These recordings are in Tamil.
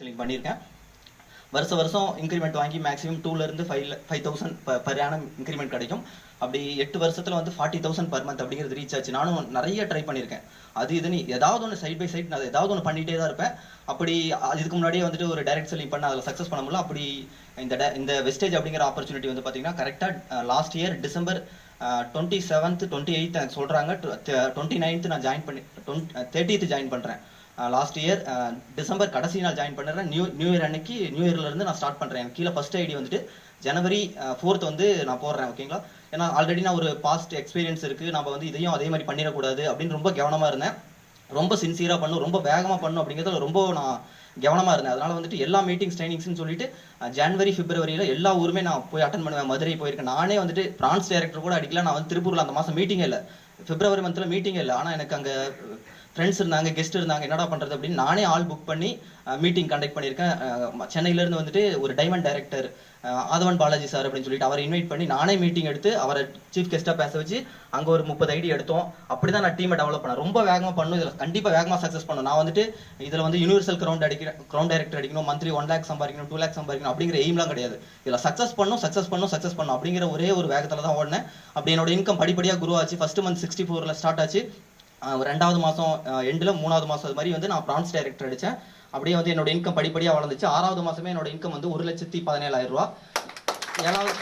செல்லிங் பண்ணியிருக்கேன். வருஷ வருஷம் இன்க்ரிமெண்ட் வாங்கி மேக்ஸிமம் டூலேருந்து five five thousand per annum increment கிடைக்கும். அப்படி எட்டு வருஷத்தில் வந்து ஃபார்ட்டி தௌசண்ட் பர் மந்த் அப்படிங்கிறது ரீச் ஆச்சு. நானும் நிறைய ட்ரை பண்ணியிருக்கேன். அது இதுன்னு ஏதாவது ஒன்று சைட் பை சைட் நான் ஏதாவது ஒன்று பண்ணிகிட்டே தான் இருப்பேன். அப்படி இதுக்கு முன்னாடியே வந்துட்டு ஒரு டைரக்ட் செல்லிங் பண்ண அதில் சக்ஸஸ் பண்ண முடியல. அப்படி இந்த ட இந்த வெஸ்டேஜ் அப்படிங்கிற ஆப்பர்ச்சுனிட்டி வந்து பார்த்தீங்கன்னா கரெக்டாக last year December twenty seventh twenty eighth சொல்கிறாங்க டுவெண்ட்டி நைன்த்து நான் ஜாயின் பண்ணி தேர்ட்டித் ஜாயின் பண்ணுறேன் லாஸ்ட் இயர் டிசம்பர் கடைசி நாள் ஜாயின் பண்ணுறேன் நியூ நியூ இயர் அன்னைக்கு நியூ இயர்ல இருந்து நான் ஸ்டார்ட் பண்ணுறேன் எனக்கு கீழே ஃபர்ஸ்ட் ஐடி வந்துட்டு ஜனவரி ஃபோர்த் வந்து நான் போடுறேன் ஓகேங்களா ஏன்னா ஆல்ரெடி நான் ஒரு பாஸ்ட் எக்ஸ்பீரியன்ஸ் இருக்குது நம்ம வந்து இதையும் அதே மாதிரி பண்ணிடக்கூடாது அப்படின்னு ரொம்ப கவனமாக இருந்தேன். ரொம்ப சின்சியராக பண்ணும் ரொம்ப வேகமாக பண்ணும் அப்படிங்கிறதுல ரொம்ப நான் கவனமாக இருந்தேன். அதனால வந்துட்டு எல்லா மீட்டிங்ஸ் ட்ரைனிங்ஸ்னு சொல்லிட்டு ஜனவரி பிப்ரவரியில் எல்லா ஊருமே நான் போய் அட்டன் பண்ணுவேன். மதுரை போயிருக்கேன். நானே வந்துட்டு பிரான்ஸ் டைரக்டர் கூட அடிக்கல. நான் வந்து திருப்பூரில் அந்த மாதம் மீட்டிங்கே இல்லை. பிப்ரவரி மந்தில் மீட்டிங்கே இல்லை. ஆனால் எனக்கு அங்கே ஃப்ரெண்ட்ஸ் இருந்தாங்க கெஸ்ட் இருந்தாங்க என்னடா பண்ணுறது அப்படின்னு நானே ஆள் புக் பண்ணி மீட்டிங் கண்டக்ட் பண்ணியிருக்கேன். அஹ், சென்னையிலேருந்து வந்துட்டு ஒரு diamond director Aadhavan Balaji sir அப்படின்னு சொல்லிட்டு அவரை இன்வைட் பண்ணி நானே மீட்டிங் எடுத்து அவரை சீஃப் கெஸ்ட்டாக பேச வச்சு அங்கே ஒரு முப்பது ஐடி எடுத்தோம். அப்படி தான் நான் டீமை டெவலப் பண்ணேன். ரொம்ப வேகமாக பண்ணும். இதில் கண்டிப்பாக வேகமாக சக்ஸஸ் பண்ணும். நான் வந்துட்டு இதில் வந்து யூனிவர்சல் கிரவுண்ட் அடிக்கிற கிரவுண்ட் டைரக்டர் அடிக்கணும் மந்த்லி ஒன் லேக் சம்பாதிக்கணும் டூ லேக் சம்பாதிக்கணும் அப்படிங்கிற எய்ம்லாம் கிடையாது. இதில் சக்ஸஸ் பண்ணும் சக்ஸஸ் பண்ணும் சக்ஸஸ் பண்ணும் அப்படிங்கிற ஒரே ஒரு வேகத்தில் தான் ஓடினேன். அப்படி என்னோட இன்கம் படிப்படியாக குரோ ஆச்சு. ஃபர்ஸ்ட் மந்த் சிக்ஸ்டி ஃபோரில் ஸ்டார்ட் ஆச்சு. ரெண்டாவது மாதம் எண்டில் மூணாவது மாதம் அது மாதிரி வந்து நான் பிரான்ஸ் டைரக்டர் அடித்தேன் அப்படியே வந்து என்னோட இன்கம் படிப்படியாக வளர்ந்துச்சு. ஆறாவது மாதமே என்னோட இன்கம் வந்து ஒரு லட்சத்தி பதினேழாயிரம் ரூபா. ஏழாவது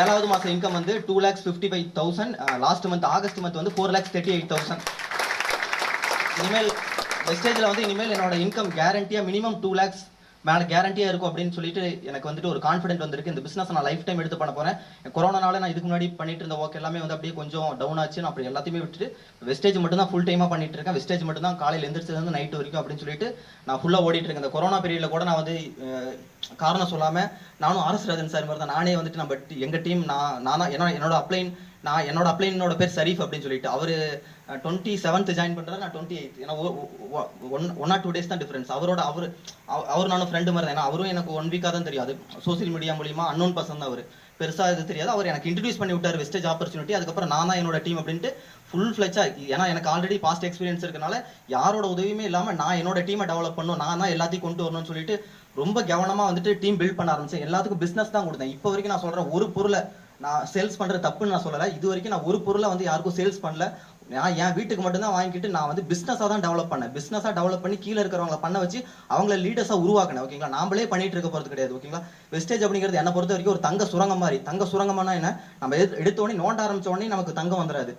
ஏழாவது மாதம் இன்கம் வந்து two lakhs fifty five thousand last month August month வந்து four lakhs thirty eight thousand இனிமேல் வெஸ்டேஜில் வந்து இனிமேல் என்னோட இன்கம் கேரண்டியாக மினிமம் டூ லேக்ஸ் மேலே கேரண்டியாக இருக்கும் அப்படின்னு சொல்லிட்டு எனக்கு வந்துட்டு ஒரு கான்ஃபிடென்ட் வந்திருக்கு. இந்த பிஸ்னஸ் நான் லைஃப் டைம் எடுத்து பண்ண போகிறேன் கொரோனானால நான் இதுக்கு முன்னாடி பண்ணிட்டு இருந்த ஒர்க் எல்லாமே வந்து அப்படியே கொஞ்சம் டவுன் ஆச்சு. நான் அப்படி எல்லாத்தையுமே விட்டுட்டு வெஸ்டேஜ் மட்டும் தான் ஃபுல் டைமாக பண்ணிட்டு இருக்கேன். வெஸ்டேஜ் மட்டும் தான் காலையில் எந்திரிச்சதுலேருந்து நைட் வரைக்கும் அப்படின்னு சொல்லிட்டு நான் ஃபுல்லாக ஓடிட்டு இருக்கேன். இந்த கொரோனா பீரியடில் கூட நான் வந்து காரணம் சொல்லாமல் நானும் ஆர்எஸ் ராஜன் சார் மாதிரி தான். நானே வந்துட்டு நம்ம எங்கள் டீம் நான் நான் தான் என்னோட அப்ளைன் நான் என்னோட அப்ளைனோட பேர் சரீஃப் அப்படின்னு சொல்லிட்டு அவரு டுவெண்ட்டி செவன்த் ஜாயின் பண்றாரு நான் டுவெண்ட்டி எயித் ஏன்னா one one or two days தான் டிஃபரன்ஸ் அவரோட அவர் அவர் நானும் ஃப்ரெண்டு மாதிரி தான். ஏன்னா அவரும் எனக்கு ஒன் வீக்காக தான் தெரியாது சோசியல் மீடியா மூலியமா அன்னோன் பர்சன் தான் அவர். பெருசா இது தெரியாது. அவர் எனக்கு இன்ட்ரடியூஸ் பண்ணி விட்டார் வெஸ்டேஜ் ஆப்பர்ச்சுனிட்டி அதுக்கப்புறம் நான் தான் என்னோட டீம் அப்படின்ட்டு ஃபுல் ஃபிளச்சா ஏன்னா எனக்கு ஆல்ரெடி பாஸ்ட் எக்ஸ்பீரியன்ஸ் இருக்கனால யாரோட உதவியுமே இல்லாம நான் என்னோட டீமை டெவலப் பண்ணும் நான் தான் எல்லாத்தையும் கொண்டு வரணும்னு சொல்லிட்டு ரொம்ப கவனமா வந்துட்டு டீம் பில்ட் பண்ண ஆரம்பிச்சேன். எல்லாத்துக்கும் பிசினஸ் தான் கொடுத்தேன். இப்போ வரைக்கும் நான் சொல்றேன் ஒரு பொருளை நான் சேல்ஸ் பண்ணுறது தப்புன்னு நான் சொல்லலை. இது வரைக்கும் நான் ஒரு பொருளை வந்து யாருக்கும் சேல்ஸ் பண்ணல. நான் என் வீட்டுக்கு மட்டும்தான் வாங்கிட்டு நான் வந்து பிசினஸா தான் டெவலப் பண்ணேன். பிசினஸா டெவலப் பண்ணி கீழே இருக்கிறவங்கள பண்ண வச்சு அவங்கள லீடர்ஸாக உருவாக்கினேன். ஓகேங்களா நாமளே பண்ணிட்டு இருக்க போறது கிடையாது. ஓகேங்களா வெஸ்டேஜ் அப்படிங்கிறது என்ன பொறுத்த வரைக்கும் ஒரு தங்க சுரங்கம் மாதிரி. தங்க சுரங்கம்னா என்ன? நம்ம எடு- எடுத்த உடனே நோண்ட ஆரம்பிச்ச உடனே நமக்கு தங்கம் வந்துடாது